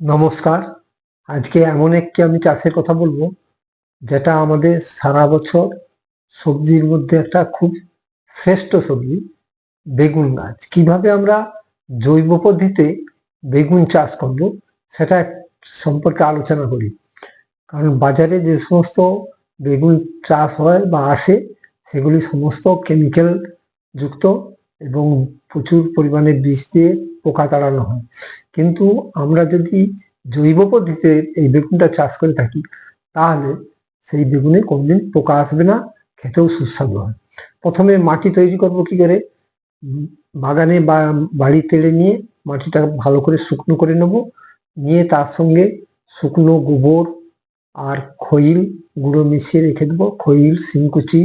নমস্কার। আজকে এমন একটি আমি চাষের কথা বলব, যেটা আমাদের সারা বছর সবজির মধ্যে একটা খুব শ্রেষ্ঠ সবজি, বেগুন গাছ। কীভাবে আমরা জৈব পদ্ধতিতে বেগুন চাষ করব, সেটা সম্পর্কে আলোচনা করি। কারণ বাজারে যে সমস্ত বেগুন চাষ হয় বা আসে, সেগুলি সমস্ত কেমিক্যাল যুক্ত এবং প্রচুর পরিমাণে বিষ দিয়ে পোকা তাড়ানো হয়। কিন্তু আমরা যদি জৈব পদ্ধতিতে এই বেগুনটা চাষ করে থাকি, তাহলে সেই বেগুনে কোনোদিন পোকা আসবে না, খেতেও সুস্বাদু হয়। প্রথমে মাটি তৈরি করব কি করে? বাগানে বা বাড়ি তেড়ে নিয়ে মাটিটা ভালো করে শুকনো করে নেব। নিয়ে তার সঙ্গে শুকনো গোবর আর খৈল গুঁড়ো মিশিয়ে রেখে দেবো। খৈল, শিংকুচি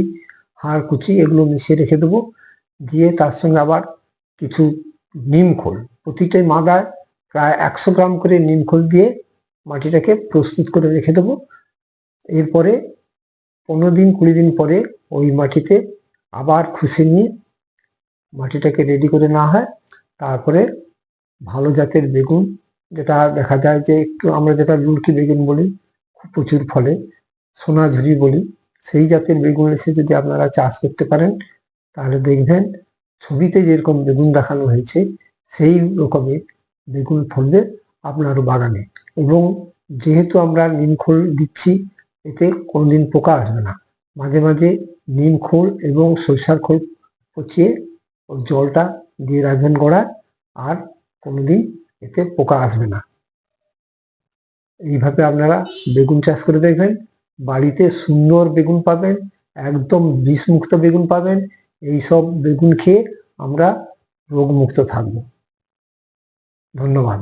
হাড় কুচি এগুলো মিশিয়ে রেখে দেবো। দিয়ে তার সঙ্গে আবার কিছু নিম খোল। প্রতিটা মাদায় প্রায় একশো গ্রাম করে নিমখোল দিয়ে মাটিটাকে প্রস্তুত করে রেখে দেবো। এরপরে পনেরো দিন, কুড়ি দিন পরে ওই মাটিতে আবার খুশি নিয়ে মাটিটাকে রেডি করে নেওয়া হয়। তারপরে ভালো জাতের বেগুন, যেটা দেখা যায় যে একটু আমরা যেটা লুলকি বেগুন বলি খুব প্রচুর ফলে সোনাঝুরি বলি, সেই জাতের বেগুন এসে যদি আপনারা চাষ করতে পারেন তাহলে দেখবেন ছবিতে যেরকম বেগুন দেখানো হয়েছে, সেই রকমের বেগুন ফলবে আপনার বাগানে। এবং যেহেতু আমরা নিমখোল দিচ্ছি, এতে কোনোদিন পোকা আসবে না। মাঝে মাঝে নিম খোল এবং সরিষার খোল পচিয়ে জলটা দিয়ে রাখবেন গোড়ায় আর কোনোদিন এতে পোকা আসবে না। এইভাবে আপনারা বেগুন চাষ করে দেখবেন, বাড়িতে সুন্দর বেগুন পাবেন, একদম বিষমুক্ত বেগুন পাবেন এইসব বেগুন খেয়ে আমরা রোগমুক্ত থাকব। ধন্যবাদ।